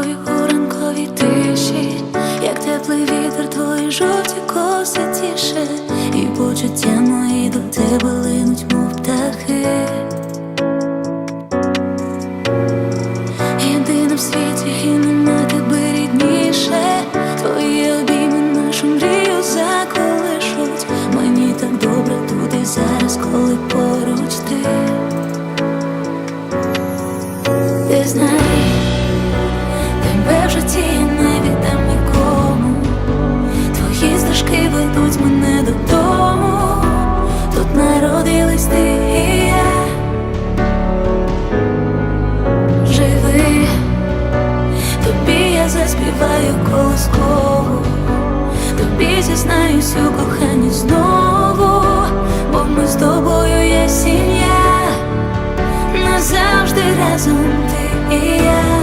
тобою у ранковій тиші, як теплий вітер, твої жовті коси тіше і почуття. Стежки ведуть мене додому. Тут народились ти і я. Живи, тобі я заспіваю колоскову, тобі зізнаюсь у коханні знову, бо ми з тобою є сім'я, назавжди разом ти і я,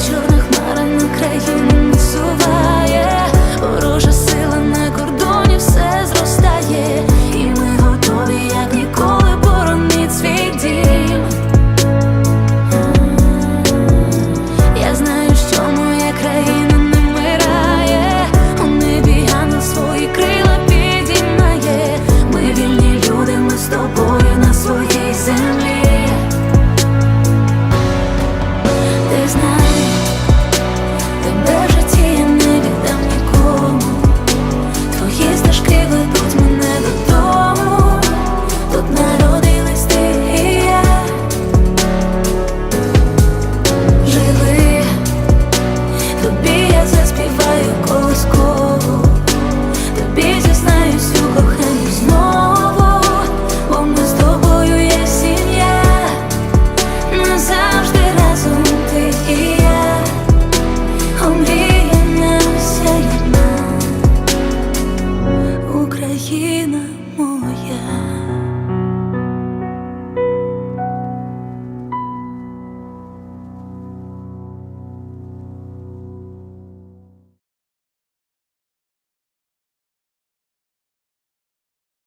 та чорна хмара на країну насуває.